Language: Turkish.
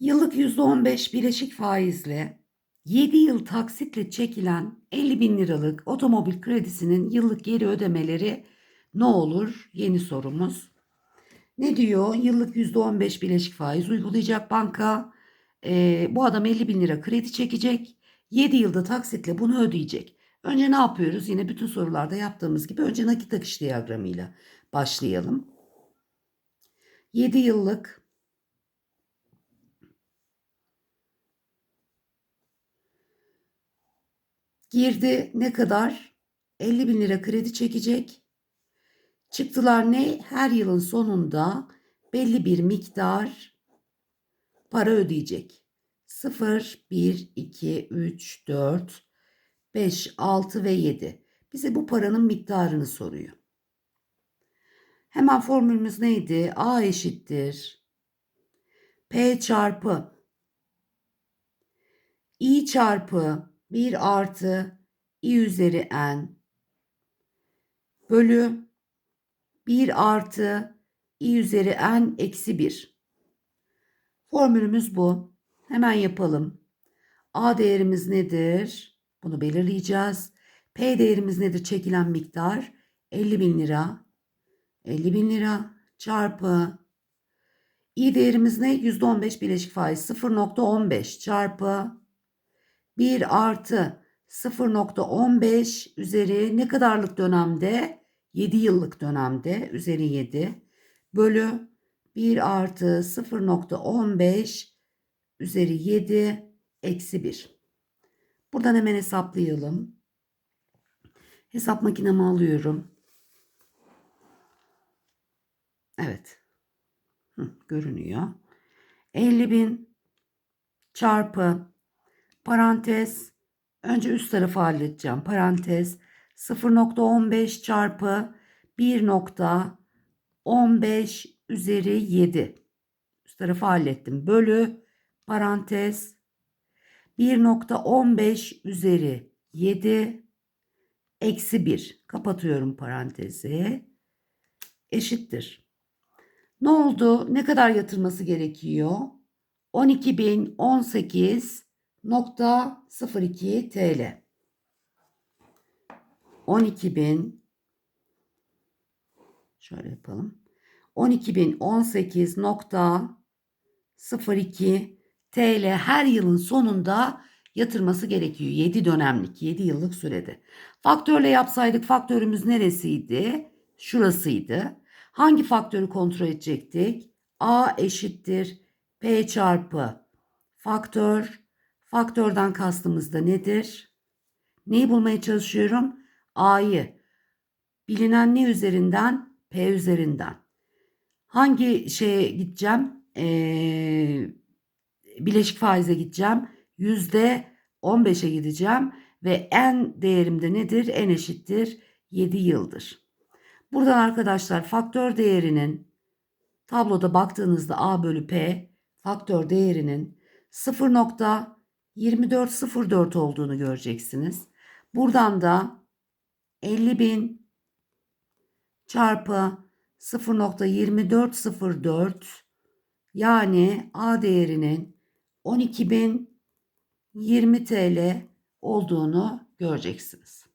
Yıllık %15 bileşik faizle 7 yıl taksitle çekilen 50 bin liralık otomobil kredisinin yıllık geri ödemeleri ne olur? Yeni sorumuz. Ne diyor? Yıllık %15 bileşik faiz uygulayacak banka. Ee, bu adam 50 bin lira kredi çekecek. 7 yılda taksitle bunu ödeyecek. Önce ne yapıyoruz? Yine bütün sorularda yaptığımız gibi önce nakit akış diyagramıyla başlayalım. 7 yıllık girdi ne kadar? 50 bin lira kredi çekecek. Çıktılar ne? Her yılın sonunda belli bir miktar para ödeyecek. 0, 1, 2, 3, 4, 5, 6 ve 7. Bize bu paranın miktarını soruyor. Hemen formülümüz neydi? A eşittir. P çarpı I çarpı 1 artı I üzeri N bölü 1 artı I üzeri N eksi 1. Formülümüz bu. Hemen yapalım. A değerimiz nedir? Bunu belirleyeceğiz. P değerimiz nedir? Çekilen miktar 50 bin lira. 50 bin lira çarpı i değerimiz ne? %15 bileşik faiz 0.15 çarpı 1 artı 0.15 üzeri ne kadarlık dönemde? 7 yıllık dönemde üzeri 7 bölü 1 artı 0.15 üzeri 7 eksi 1. Buradan hemen hesaplayalım. Hesap makinemi alıyorum. Evet. Hı, görünüyor. 50 bin çarpı parantez önce üst tarafı halledeceğim. Parantez 0.15 çarpı 1.15 üzeri 7. Üst tarafı hallettim. Bölü parantez 1.15 üzeri 7 eksi 1. Kapatıyorum parantezi. Eşittir. Ne oldu? Ne kadar yatırması gerekiyor? 12.018.02 TL. 12.000 şöyle yapalım. 12.018.02 TL her yılın sonunda yatırması gerekiyor. 7 dönemlik, 7 yıllık sürede. Faktörle yapsaydık faktörümüz neresiydi? Şurasıydı. Hangi faktörü kontrol edecektik? A eşittir P çarpı faktör. Faktörden kastımız da nedir? Neyi bulmaya çalışıyorum? A'yı. Bilinen ne üzerinden? P üzerinden. Hangi şeye gideceğim? Ee, bileşik faize gideceğim. Yüzde 15'e gideceğim. Ve n değerimde nedir? n eşittir 7 yıldır. Buradan arkadaşlar faktör değerinin tabloda baktığınızda A bölü P faktör değerinin 0.2404 olduğunu göreceksiniz. Buradan da 50.000 çarpı 0.2404 yani A değerinin 12.020 TL olduğunu göreceksiniz.